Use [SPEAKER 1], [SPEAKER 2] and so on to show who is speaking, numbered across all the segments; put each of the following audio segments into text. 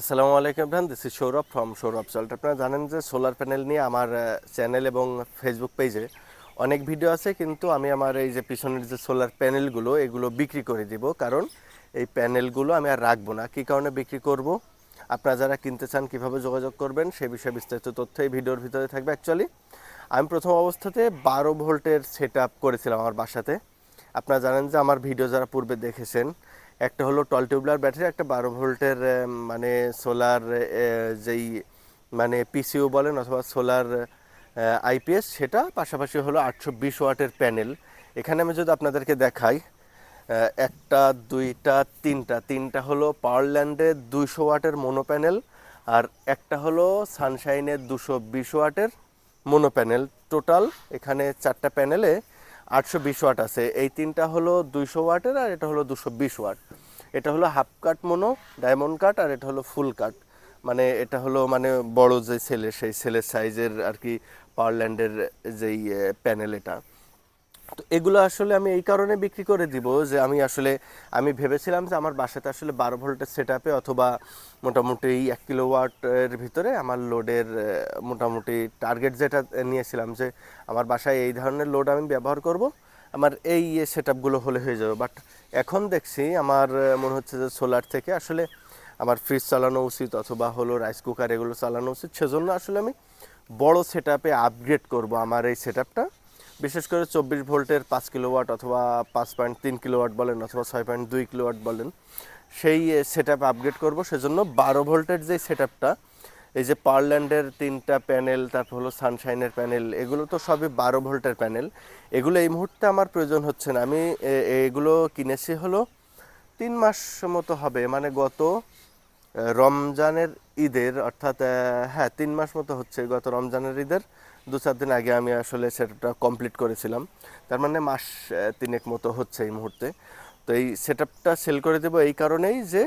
[SPEAKER 1] আসসালামু আলাইকুম Ibrahim this is Sourav from Sourav salt আপনারা জানেন যে সোলার প্যানেল নিয়ে আমার চ্যানেল এবং ফেসবুক পেজে অনেক ভিডিও আছে, কিন্তু আমি আমার এই যে পিছনের যে সোলার প্যানেলগুলো এগুলো বিক্রি করে দিব। কারণ এই প্যানেলগুলো আমি আর রাখব না। কী কারণে বিক্রি করব? আপনারা যারা কিনতে চান, কীভাবে যোগাযোগ করবেন, সে বিষয়ে বিস্তারিত তথ্য এই ভিডিওর ভিতরে থাকবে। অ্যাকচুয়ালি আমি প্রথম অবস্থাতে বারো ভোল্টের সেট করেছিলাম আমার বাসাতে। আপনারা জানেন যে আমার ভিডিও যারা পূর্বে দেখেছেন, একটা হলো টল টিউবলার ব্যাটারি, একটা বারো ভোল্টের মানে সোলার যেই মানে পিসিও বলেন অথবা সোলার আইপিএস সেটা পাশাপাশি হলো আটশো বিশ ওয়াটের প্যানেল। এখানে আমি যদি আপনাদেরকে দেখাই একটা, দুইটা, তিনটা তিনটা হলো পাওয়ারল্যান্ডের দুইশো ওয়াটের মোনো প্যানেল আর একটা হলো সানশাইনের দুশো বিশ ওয়াটের মোনো প্যানেল। টোটাল এখানে চারটা প্যানেলে আটশো বিশ ওয়াট আছে। এই তিনটা হলো দুইশো ওয়াটের আর এটা হলো দুশো বিশ ওয়াট। এটা হলো half cut mono, diamond cut আর এটা হলো ফুল কাট। মানে এটা হলো মানে বড় যে সেলের সেই সেলের সাইজের আর কি পাওয়ারল্যান্ডের যেই প্যানেল এটা। তো এগুলো আসলে আমি এই কারণে বিক্রি করে দিব যে আমি আসলে, আমি ভেবেছিলাম যে আমার বাসাতে আসলে বারো ভোল্টের সেট আপে অথবা মোটামুটি এক কিলো ওয়াটের ভিতরে আমার লোডের মোটামুটি টার্গেট যেটা নিয়েছিলাম যে আমার বাসায় এই ধরনের লোড আমি ব্যবহার করব, আমার এই সেট আপগুলো হলে হয়ে যাবে। বাট এখন দেখছি আমার মনে হচ্ছে যে সোলার থেকে আসলে আমার ফ্রিজ চালানো উচিত অথবা হলো রাইস কুকার এগুলো চালানো উচিত। সেজন্য আসলে আমি বড় সেট আপে আপগ্রেড করব আমার এই সেট আপটা বিশেষ করে চব্বিশ ভোল্টের পাঁচ কিলোওয়াট অথবা পাঁচ পয়েন্ট তিন কিলোওয়াট বলেন অথবা ছয় পয়েন্ট দুই কিলোওয়াট বলেন, সেই সেট আপ আপগ্রেড করব। সেজন্য বারো ভোল্টের যে সেট আপটা এই যে পারল্যান্ডের তিনটা প্যানেল তারপর হলো সানশাইনের প্যানেল এগুলো তো সবই বারো ভোল্টের প্যানেল এগুলো এই মুহূর্তে আমার প্রয়োজন হচ্ছে না। আমি এগুলো কিনেছি হলো তিন মাস মতো হবে। মানে গত রমজানের ঈদের, অর্থাৎ হ্যাঁ তিন মাস মতো হচ্ছে গত রমজানের ঈদের। দু চার দিন আগে আমি আসলে সেটআপটা কমপ্লিট করেছিলাম। তার মানে মাস তিনেক মতো হচ্ছে এই মুহূর্তে। তো এই সেটআপটা সেল করে দেবো এই কারণেই যে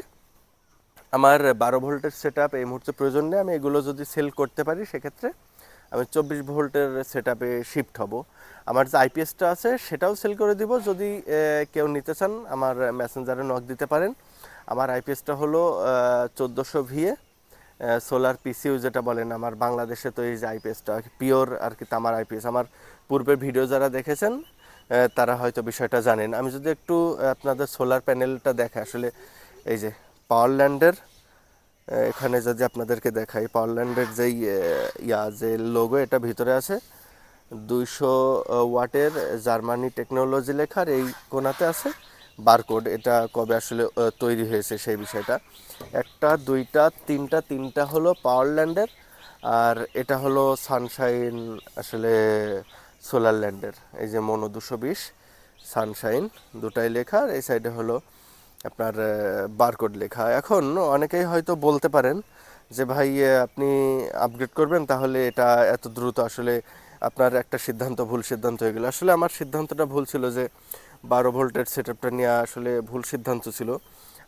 [SPEAKER 1] আমার বারো ভোল্টের সেট এই মুহূর্তে প্রয়োজন নেই। আমি এগুলো যদি সেল করতে পারি, সেক্ষেত্রে আমি চব্বিশ ভোল্টের সেট শিফট হব। আমার যে আইপিএসটা আছে, সেটাও সেল করে দিব। যদি কেউ নিতে চান, আমার মেসেঞ্জারে নক দিতে পারেন। আমার আইপিএসটা হলো চোদ্দোশো ভিএ। সোলার পিসিউ যেটা বলেন, আমার বাংলাদেশে তো এই যে আইপিএসটা পিওর আর কি তামার আইপিএস আমার পূর্বের ভিডিও যারা দেখেছেন তারা হয়তো বিষয়টা জানেন। আমি যদি একটু আপনাদের সোলার প্যানেলটা দেখে আসলে এই যে পাওয়ারল্যান্ডের এখানে যদি আপনাদেরকে দেখাই পাওয়ারল্যান্ডের যেই ইয়া, যে লোগো এটা ভিতরে আছে। দুইশো ওয়াটের জার্মানি টেকনোলজি লেখার এই কোনাতে আছে। বারকোড, এটা কবে আসলে তৈরি হয়েছে সেই বিষয়টা। একটা, দুইটা, তিনটা তিনটা হলো পাওয়ারল্যান্ডের আর এটা হলো সানশাইন আসলে সোলার ল্যান্ডের। এই যে মনো দুশো বিশ, সানশাইন, দুটাই লেখা, আর এই সাইডে হলো আপনার বারকোড লেখা। এখন অনেকেই হয়তো বলতে পারেন যে, ভাই আপনি আপগ্রেড করবেন, তাহলে এটা এত দ্রুত আসলে আপনার একটা সিদ্ধান্ত, ভুল সিদ্ধান্ত হয়ে গেল। আসলে আমার সিদ্ধান্তটা ভুল ছিল যে বারো ভোল্টের সেট আপটা নেওয়া আসলে ভুল সিদ্ধান্ত ছিল।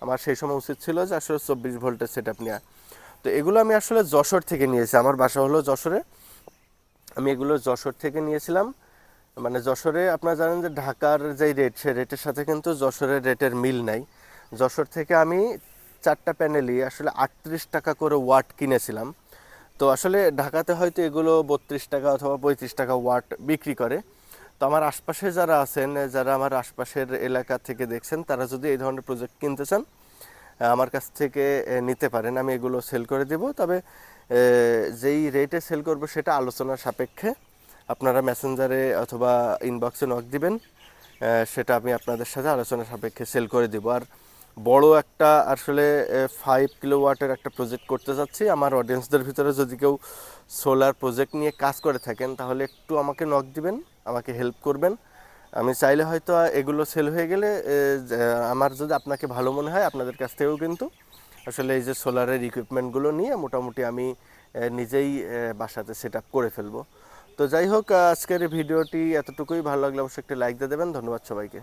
[SPEAKER 1] আমার সেই সময় উচিত ছিল যে আসলে চব্বিশ ভোল্টের সেট আপ নেওয়া। তো এগুলো আমি আসলে যশোর থেকে নিয়েছি। আমার বাসা হলো যশোরে। আমি এগুলো যশোর থেকে নিয়েছিলাম। মানে যশোরে আপনারা জানেন যে ঢাকার যে রেট সে রেটের সাথে কিন্তু যশোরের রেটের মিল নাই। যশোর থেকে আমি চারটা প্যানেলই আসলে আটত্রিশ টাকা করে ওয়াট কিনেছিলাম। তো আসলে ঢাকাতে হয়তো এগুলো বত্রিশ টাকা অথবা পঁয়ত্রিশ টাকা ওয়াট বিক্রি করে। তো আমার আশপাশে যারা আছেন, যারা আমার আশপাশের এলাকা থেকে দেখছেন, তারা যদি এই ধরনের প্রজেক্ট কিনতে চান আমার কাছ থেকে নিতে পারেন। আমি এগুলো সেল করে দেব। তবে যেই রেটে সেল করব সেটা আলোচনার সাপেক্ষে আপনারা মেসেঞ্জারে অথবা ইনবক্সে নক দিবেন। সেটা আমি আপনাদের সাথে আলোচনা সাপেক্ষে সেল করে দিব। আর বড় একটা আসলে ফাইভ কিলো ওয়াটের একটা প্রজেক্ট করতে যাচ্ছি আমার অডিয়েন্সদের ভিতরে যদি কেউ সোলার প্রজেক্ট নিয়ে কাজ করে থাকেন, তাহলে একটু আমাকে নক দিবেন। আমাকে হেল্প করবেন। আমি চাইলে হয়তো এগুলো সেল হয়ে গেলে আমার যদি আপনাকে ভালো মনে হয়, আপনাদের কাছ থেকেও কিন্তু আসলে এই যে সোলারের ইকুইপমেন্টগুলো নিয়ে মোটামুটি আমি নিজেই বাসাতে সেট করে ফেলব। তো যাই হোক, আজকের ভিডিওটি এতটুকুই। ভালো লাগলে অবশ্যই একটি লাইক দিয়ে দেবেন। ধন্যবাদ সবাইকে।